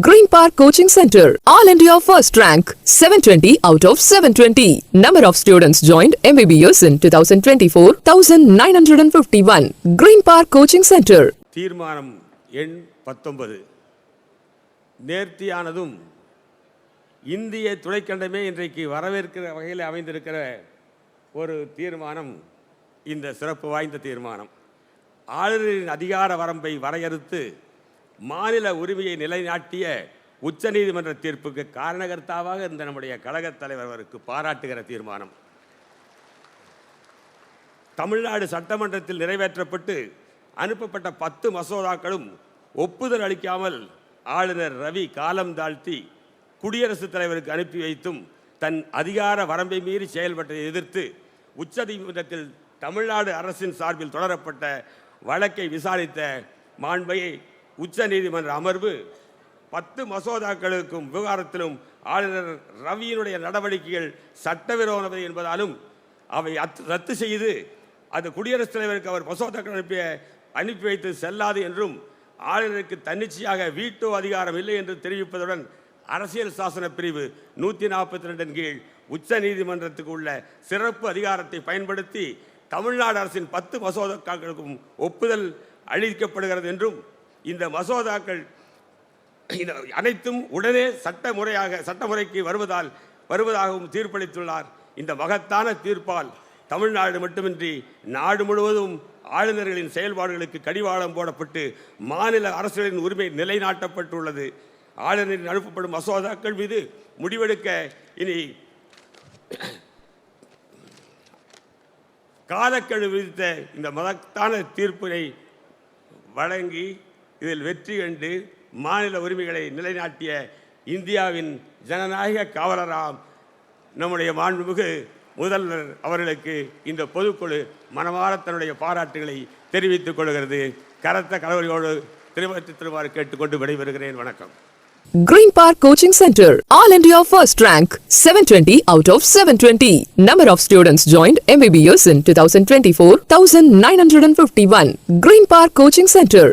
Green Park coaching centre all India first rank seven twenty out of seven twenty number of students join MBBS in two thousand twenty four thousand nine hundred and fifty one Green Park coaching centre தீர்மானம் எண் பத்தொன்பது. நேர்த்தியானதும் இந்திய துணைக்கண்டமே இன்றைக்கு வரவேற்கிற வகையில் அமைந்திருக்கிற ஒரு தீர்மானம் இந்த சிறப்பு வாய்ந்த தீர்மானம். ஆளுநரின் அதிகார வரம்பை வரையறுத்து மாநில உரிமையை நிலைநாட்டிய உச்சநீதிமன்ற தீர்ப்புக்கு காரணகர்த்தாவாக இருந்த நம்முடைய கழகத் தலைவர் அவருக்கு பாராட்டுகிற தீர்மானம். தமிழ்நாடு சட்டமன்றத்தில் நிறைவேற்றப்பட்டு அனுப்பப்பட்ட பத்து மசோதாக்களும் ஒப்புதல் அளிக்காமல் ஆளுநர் ரவி காலம் தாழ்த்தி குடியரசுத் தலைவருக்கு அனுப்பி வைத்தும் தன் அதிகார வரம்பை மீறி செயல்பட்டதை எதிர்த்து உச்சநீதிமன்றத்தில் தமிழ்நாடு அரசின் சார்பில் தொடரப்பட்ட வழக்கை விசாரித்த மாண்பையை உச்ச நீதிமன்ற அமர்வு பத்து மசோதாக்களுக்கும் விவகாரத்திலும் ஆளுநர் ரவியினுடைய நடவடிக்கைகள் சட்டவிரோதவை என்பதாலும் அவை அத்- ரத்து செய்து அது குடியரசுத் தலைவருக்கு அவர் மசோதாக்கள் அனுப்பிய அனுப்பி வைத்து செல்லாது என்றும் ஆளுநருக்கு தன்னிச்சையாக வீட்டோ அதிகாரம் இல்லை என்று தெரிவிப்பதுடன் அரசியல் சாசன பிரிவு நூற்றி நாற்பத்தி ரெண்டின் கீழ் உச்ச நீதிமன்றத்துக்கு உள்ள சிறப்பு அதிகாரத்தை பயன்படுத்தி தமிழ்நாடு அரசின் பத்து மசோதாக்களுக்கும் ஒப்புதல் அளிக்கப்படுகிறது என்றும் இந்த மசோதாக்கள் இந்த அனைத்தும் உடனே சட்ட முறையாக சட்டமுறைக்கு வருவதால் வருவதாகவும் தீர்ப்பளித்துள்ளார். இந்த மகத்தான தீர்ப்பால் தமிழ்நாடு மட்டுமின்றி நாடு முழுவதும் ஆளுநர்களின் செயல்பாடுகளுக்கு கடிவாளம் போடப்பட்டு மாநில அரசுகளின் உரிமை நிலைநாட்டப்பட்டுள்ளது. ஆளுநரின் அனுப்பப்படும் மசோதாக்கள் மீது முடிவெடுக்க இனி காலக்கெடு விதித்த இந்த மகத்தான தீர்ப்பினை வழங்கி இதில் வெற்றி கண்டு மாநில உரிமைகளை நிலைநாட்டிய இந்தியாவின் ஜனநாயக காவலராம் நம்முடைய மாண்புமிகு முதல்வர் அவர்களுக்கு இந்த பொதுக்குழு மனமாற தன்னுடைய பாராட்டுகளை தெரிவித்துக் கொள்கிறது. கரத்த கலவரியோடு திருமணத்தில் திருமாறு கேட்டுக்கொண்டு விடைபெறுகிறேன். வணக்கம். Green Park coaching centre all India first rank seven twenty out of seven twenty number of students join MBBS in two thousand twenty four thousand nine hundred and fifty one Green Park coaching centre